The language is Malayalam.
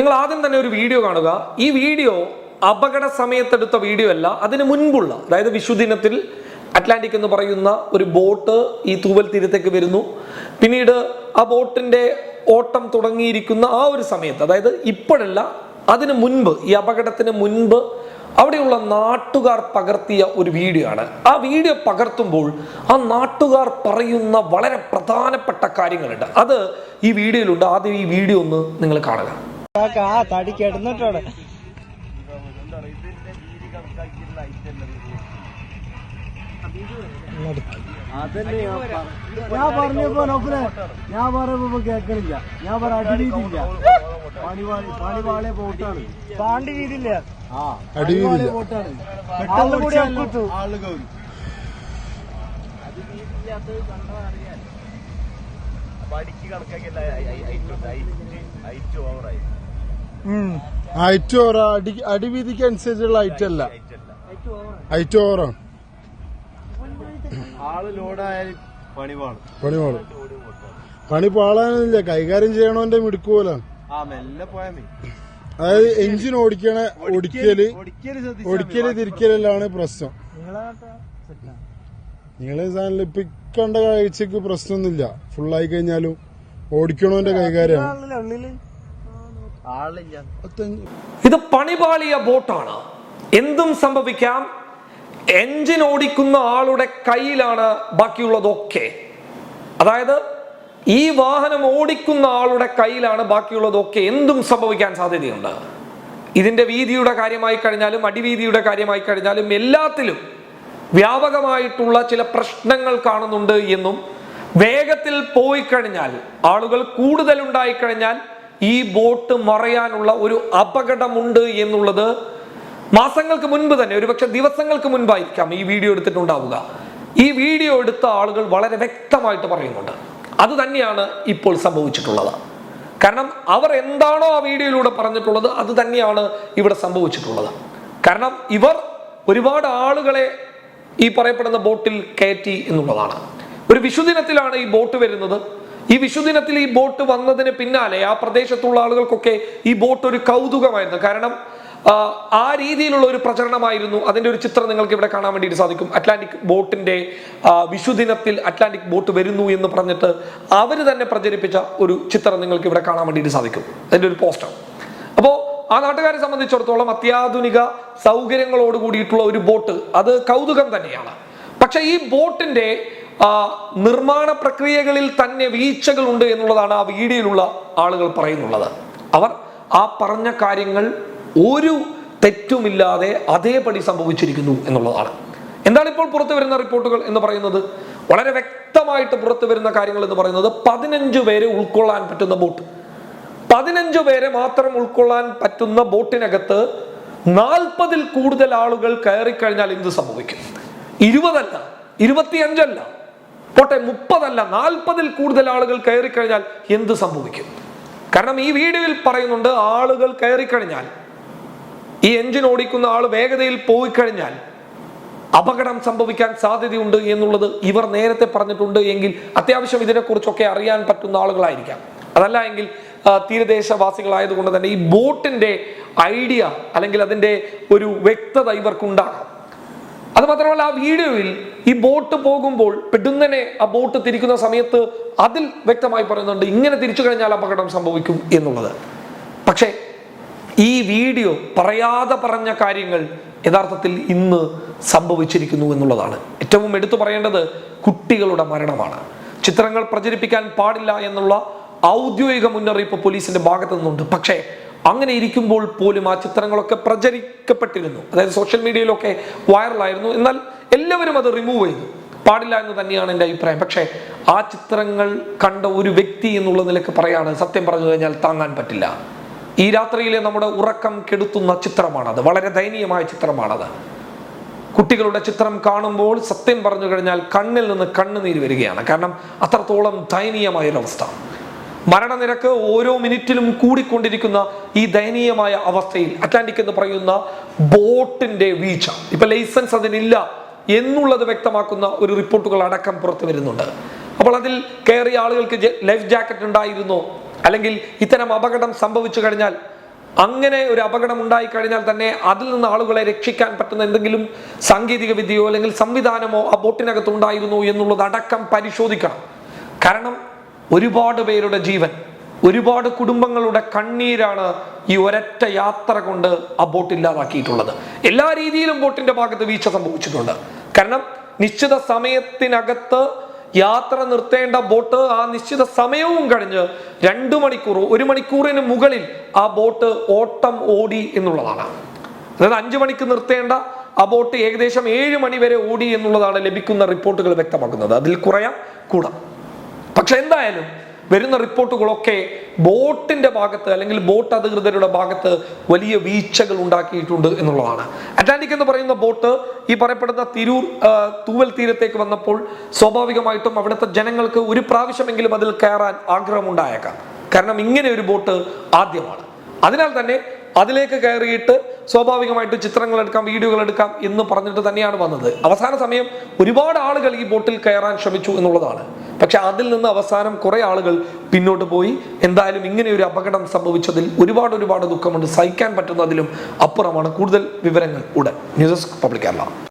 നിങ്ങൾ ആദ്യം തന്നെ ഒരു വീഡിയോ കാണുക. ഈ വീഡിയോ അപകട സമയത്തെടുത്ത വീഡിയോ അല്ല അതിന് മുൻപുള്ള അതായത് വിശുദിനത്തിൽ അറ്റ്ലാന്റിക് എന്ന് പറയുന്ന ഒരു ബോട്ട് ഈ തൂവൽ തീരത്തേക്ക് വരുന്നു. പിന്നീട് ആ ബോട്ടിന്റെ ഓട്ടം തുടങ്ങിയിരിക്കുന്ന ആ ഒരു സമയത്ത് അതായത് ഇപ്പോഴല്ല അതിന് മുൻപ് ഈ അപകടത്തിന് മുൻപ് അവിടെയുള്ള നാട്ടുകാർ പകർത്തിയ ഒരു വീഡിയോ ആണ്. ആ വീഡിയോ പകർത്തുമ്പോൾ ആ നാട്ടുകാർ പറയുന്ന വളരെ പ്രധാനപ്പെട്ട കാര്യങ്ങളുണ്ട്. അത് ഈ വീഡിയോയിലുണ്ട്. ആദ്യം ഈ വീഡിയോ ഒന്ന് നിങ്ങൾ കാണുക. ആ തടി കിടന്നിട്ടാണ് ഞാൻ പറഞ്ഞപ്പോ നോക്കണേ ഞാൻ പറഞ്ഞപ്പോ കേക്കണില്ല ഞാൻ പറ അടിവീതിയില്ല പണിവാളി പണിവാളെ പോട്ടാണ് പാണ്ടി വീതില്ല ആ. ബോട്ടാണ് ആൾ കൂടി ഒപ്പിട്ടു. ആൾ കയറി ഹൈറ്റ് അടി അടിവീതിക്ക് അനുസരിച്ചുള്ള ഹൈറ്റ് അല്ല. ഹൈറ്റ് ഓവറാണ് ആൾ പണി പാളും. പണി പാളാനില്ല കൈകാര്യം ചെയ്യണോന്റെ മിടുക്ക് ആ മെല്ലെ പോയാ അതായത് എഞ്ചിൻ ഓടിക്കണ ഓടിക്കൽ ഓടിക്കൽ തിരിക്കലാണ് പ്രശ്നം. നിങ്ങളെ നിങ്ങളെ സാധനം ഇപ്പൊ കണ്ട കാഴ്ചക്ക് പ്രശ്നമൊന്നുമില്ല. ഫുള്ളായി കഴിഞ്ഞാലും ഓടിക്കണോന്റെ കൈകാര്യമാണ് ഇത് പണിപാളിയ ബോട്ടാണ്. എന്തും സംഭവിക്കാം. എഞ്ചിൻ ഓടിക്കുന്ന ആളുടെ കയ്യിലാണ് ബാക്കിയുള്ളതൊക്കെ. അതായത് ഈ വാഹനം ഓടിക്കുന്ന ആളുടെ കയ്യിലാണ് ബാക്കിയുള്ളതൊക്കെ. എന്തും സംഭവിക്കാൻ സാധ്യതയുണ്ട്. ഇതിന്റെ വീതിയുടെ കാര്യമായി കഴിഞ്ഞാലും അടിവീതിയുടെ കാര്യമായി കഴിഞ്ഞാലും എല്ലാത്തിലും വ്യാപകമായിട്ടുള്ള ചില പ്രശ്നങ്ങൾ കാണുന്നുണ്ട് എന്നും വേഗത്തിൽ പോയി കഴിഞ്ഞാൽ ആളുകൾ കൂടുതൽ ഉണ്ടായിക്കഴിഞ്ഞാൽ ഈ ബോട്ട് മറയാനുള്ള ഒരു അപകടമുണ്ട് എന്നുള്ളത് മാസങ്ങൾക്ക് മുൻപ് തന്നെ ഒരുപക്ഷെ ദിവസങ്ങൾക്ക് മുൻപായിരിക്കാം ഈ വീഡിയോ എടുത്തിട്ടുണ്ടാവുക. ഈ വീഡിയോ എടുത്ത ആളുകൾ വളരെ വ്യക്തമായിട്ട് പറയുന്നുണ്ട്. അത് തന്നെയാണ് ഇപ്പോൾ സംഭവിച്ചിട്ടുള്ളത്. കാരണം അവർ എന്താണോ ആ വീഡിയോയിലൂടെ പറഞ്ഞിട്ടുള്ളത് അത് തന്നെയാണ് ഇവിടെ സംഭവിച്ചിട്ടുള്ളത്. കാരണം ഇവർ ഒരുപാട് ആളുകളെ ഈ പറയപ്പെടുന്ന ബോട്ടിൽ കയറ്റി എന്നുള്ളതാണ്. ഒരു വിഷുദിനത്തിലാണ് ഈ ബോട്ട് വരുന്നത്. ഈ വിഷുദിനത്തിൽ ഈ ബോട്ട് വന്നതിന് പിന്നാലെ ആ പ്രദേശത്തുള്ള ആളുകൾക്കൊക്കെ ഈ ബോട്ട് ഒരു കൗതുകമായിരുന്നു. കാരണം ആ, രീതിയിലുള്ള ഒരു പ്രചരണമായിരുന്നു. അതിന്റെ ഒരു ചിത്രം നിങ്ങൾക്ക് ഇവിടെ കാണാൻ വേണ്ടിയിട്ട് സാധിക്കും. അറ്റ്ലാന്റിക് ബോട്ടിന്റെ വിഷുദിനത്തിൽ അറ്റ്ലാന്റിക് ബോട്ട് വരുന്നു എന്ന് പറഞ്ഞിട്ട് അവർ തന്നെ പ്രചരിപ്പിച്ച ഒരു ചിത്രം നിങ്ങൾക്ക് ഇവിടെ കാണാൻ വേണ്ടിയിട്ട് സാധിക്കും. അതിന്റെ ഒരു പോസ്റ്റർ. അപ്പോൾ ആ നാട്ടുകാരെ സംബന്ധിച്ചിടത്തോളം അത്യാധുനിക സൗകര്യങ്ങളോട് കൂടിയിട്ടുള്ള ഒരു ബോട്ട്. അത് കൗതുകം തന്നെയാണ്. പക്ഷെ ഈ ബോട്ടിന്റെ നിർമ്മാണ പ്രക്രിയകളിൽ തന്നെ വീഴ്ചകൾ ഉണ്ട് എന്നുള്ളതാണ് ആ വീഡിയോയിലുള്ള ആളുകൾ പറയുന്നുള്ളത്. അവർ ആ പറഞ്ഞ കാര്യങ്ങൾ ഒരു തെറ്റുമില്ലാതെ അതേപടി സംഭവിച്ചിരിക്കുന്നു എന്നുള്ളതാണ്. എന്താണ് ഇപ്പോൾ പുറത്തു വരുന്ന റിപ്പോർട്ടുകൾ എന്ന് പറയുന്നത്? വളരെ വ്യക്തമായിട്ട് പുറത്തു വരുന്ന കാര്യങ്ങൾ എന്ന് പറയുന്നത് പതിനഞ്ച് പേരെ ഉൾക്കൊള്ളാൻ പറ്റുന്ന ബോട്ട്. പതിനഞ്ച് പേരെ മാത്രം ഉൾക്കൊള്ളാൻ പറ്റുന്ന ബോട്ടിനകത്ത് നാൽപ്പതിൽ കൂടുതൽ ആളുകൾ കയറി കഴിഞ്ഞാൽ എന്ത് സംഭവിക്കും? ഇരുപതല്ല ഇരുപത്തിയഞ്ചല്ല പോട്ടെ മുപ്പതല്ല നാൽപ്പതിൽ കൂടുതൽ ആളുകൾ കയറി കഴിഞ്ഞാൽ എന്ത് സംഭവിക്കും? കാരണം ഈ വീഡിയോയിൽ പറയുന്നുണ്ട് ആളുകൾ കയറി കഴിഞ്ഞാൽ ഈ എഞ്ചിൻ ഓടിക്കുന്ന ആൾ വേഗതയിൽ പോയി കഴിഞ്ഞാൽ അപകടം സംഭവിക്കാൻ സാധ്യതയുണ്ട് എന്നുള്ളത് ഇവർ നേരത്തെ പറഞ്ഞിട്ടുണ്ട് എങ്കിൽ അത്യാവശ്യം ഇതിനെക്കുറിച്ചൊക്കെ അറിയാൻ പറ്റുന്ന ആളുകളായിരിക്കാം. അതല്ല എങ്കിൽ തീരദേശവാസികളായതുകൊണ്ട് തന്നെ ഈ ബോട്ടിന്റെ ഐഡിയ അല്ലെങ്കിൽ അതിന്റെ ഒരു വ്യക്തത ഇവർക്കുണ്ടാകാം. അത് മാത്രമല്ല ആ വീഡിയോയിൽ ഈ ബോട്ട് പോകുമ്പോൾ പെടുന്നനെ ആ ബോട്ട് തിരിക്കുന്ന സമയത്ത് അതിൽ വ്യക്തമായി പറയുന്നുണ്ട് ഇങ്ങനെ തിരിച്ചു കഴിഞ്ഞാൽ അപകടം സംഭവിക്കും എന്നുള്ളത്. പക്ഷേ ഈ വീഡിയോ പറയാതെ പറഞ്ഞ കാര്യങ്ങൾ യഥാർത്ഥത്തിൽ ഇന്ന് സംഭവിച്ചിരിക്കുന്നു എന്നുള്ളതാണ്. ഏറ്റവും എടുത്തു പറയേണ്ടത് കുട്ടികളുടെ മരണമാണ്. ചിത്രങ്ങൾ പ്രചരിപ്പിക്കാൻ പാടില്ല എന്നുള്ള ഔദ്യോഗിക മുന്നറിയിപ്പ് പോലീസിന്റെ ഭാഗത്തു നിന്നുണ്ട്. പക്ഷേ അങ്ങനെ ഇരിക്കുമ്പോൾ പോലും ആ ചിത്രങ്ങളൊക്കെ പ്രചരിക്കപ്പെട്ടിരുന്നു. അതായത് സോഷ്യൽ മീഡിയയിലൊക്കെ വൈറലായിരുന്നു. എന്നാൽ എല്ലാവരും അത് റിമൂവ് ചെയ്തു. പാടില്ല എന്ന് തന്നെയാണ് എന്റെ അഭിപ്രായം. പക്ഷേ ആ ചിത്രങ്ങൾ കണ്ട ഒരു വ്യക്തി എന്നുള്ള നിലയ്ക്ക് പറയാണ് സത്യം പറഞ്ഞു കഴിഞ്ഞാൽ താങ്ങാൻ പറ്റില്ല. ഈ രാത്രിയിലെ നമ്മുടെ ഉറക്കം കെടുത്തുന്ന ചിത്രമാണത്. വളരെ ദയനീയമായ ചിത്രമാണത്. കുട്ടികളുടെ ചിത്രം കാണുമ്പോൾ സത്യം പറഞ്ഞു കഴിഞ്ഞാൽ കണ്ണിൽ നിന്ന് കണ്ണുനീര് വരികയാണ്. കാരണം അത്രത്തോളം ദയനീയമായ ഒരവസ്ഥ മരണനിരക്ക് ഓരോ മിനിറ്റിലും കൂടിക്കൊണ്ടിരിക്കുന്ന ഈ ദയനീയമായ അവസ്ഥയിൽ അറ്റ്ലാന്റിക് എന്ന് പറയുന്ന ബോട്ടിന്റെ വീഴ്ച. ഇപ്പൊ ലൈസൻസ് അതിനില്ല. എന്നുള്ളത് വ്യക്തമാക്കുന്ന ഒരു റിപ്പോർട്ടുകൾ അടക്കം പുറത്തു വരുന്നുണ്ട്. അപ്പോൾ അതിൽ കയറിയ ആളുകൾക്ക് ലൈഫ് ജാക്കറ്റ് ഉണ്ടായിരുന്നോ. അല്ലെങ്കിൽ ഇത്തരം അപകടം സംഭവിച്ചു കഴിഞ്ഞാൽ അങ്ങനെ ഒരു അപകടം ഉണ്ടായി കഴിഞ്ഞാൽ തന്നെ അതിൽ നിന്ന് ആളുകളെ രക്ഷിക്കാൻ പറ്റുന്ന എന്തെങ്കിലും സാങ്കേതിക വിദ്യയോ അല്ലെങ്കിൽ സംവിധാനമോ ആ ബോട്ടിനകത്ത് ഉണ്ടായിരുന്നു എന്നുള്ളത് അടക്കം പരിശോധിക്കണം. കാരണം ഒരുപാട് പേരുടെ ജീവൻ ഒരുപാട് കുടുംബങ്ങളുടെ കണ്ണീരാണ് ഈ ഒരൊറ്റ യാത്ര കൊണ്ട് ആ ബോട്ട് ഇല്ലാതാക്കിയിട്ടുള്ളത്. എല്ലാ രീതിയിലും ബോട്ടിന്റെ ഭാഗത്ത് വീഴ്ച സംഭവിച്ചിട്ടുണ്ട്. കാരണം നിശ്ചിത സമയത്തിനകത്ത് യാത്ര നിർത്തേണ്ട ബോട്ട് ആ നിശ്ചിത സമയവും കഴിഞ്ഞ് രണ്ടു മണിക്കൂർ ഒരു മണിക്കൂറിന് മുകളിൽ ആ ബോട്ട് ഓട്ടം ഓടി എന്നുള്ളതാണ്. അതായത് അഞ്ചു മണിക്ക് നിർത്തേണ്ട ആ ബോട്ട് ഏകദേശം ഏഴ് മണി വരെ ഓടി എന്നുള്ളതാണ് ലഭിക്കുന്ന റിപ്പോർട്ടുകൾ വ്യക്തമാക്കുന്നത്. അതിൽ കുറയാം കൂടാം. പക്ഷെ എന്തായാലും വരുന്ന റിപ്പോർട്ടുകളൊക്കെ ബോട്ടിന്റെ ഭാഗത്ത് അല്ലെങ്കിൽ ബോട്ട് അധികൃതരുടെ ഭാഗത്ത് വലിയ വീഴ്ചകൾ ഉണ്ടാക്കിയിട്ടുണ്ട് എന്നുള്ളതാണ്. അറ്റ്ലാന്റിക് എന്ന് പറയുന്ന ബോട്ട് ഈ പറയപ്പെടുന്ന തിരൂർ തൂവൽ തീരത്തേക്ക് വന്നപ്പോൾ സ്വാഭാവികമായിട്ടും അവിടുത്തെ ജനങ്ങൾക്ക് ഒരു പ്രാവശ്യമെങ്കിലും അതിൽ കയറാൻ ആഗ്രഹമുണ്ടായേക്കാം. കാരണം ഇങ്ങനെ ഒരു ബോട്ട് ആദ്യമാണ്. അതിനാൽ തന്നെ അതിലേക്ക് കയറിയിട്ട് സ്വാഭാവികമായിട്ട് ചിത്രങ്ങൾ എടുക്കാം വീഡിയോകൾ എടുക്കാം എന്ന് പറഞ്ഞിട്ട് തന്നെയാണ് വന്നത്. അവസാന സമയം ഒരുപാട് ആളുകൾ ഈ ബോട്ടിൽ കയറാൻ ശ്രമിച്ചു എന്നുള്ളതാണ്. പക്ഷെ അതിൽ നിന്ന് അവസാനം കുറെ ആളുകൾ പിന്നോട്ട് പോയി. എന്തായാലും ഇങ്ങനെ ഒരു അപകടം സംഭവിച്ചതിൽ ഒരുപാട് ഒരുപാട് ദുഃഖമുണ്ട്. സഹിക്കാൻ പറ്റുന്നതിലും അപ്പുറമാണ്. കൂടുതൽ വിവരങ്ങൾ ഉടൻ. News desk public Kerala.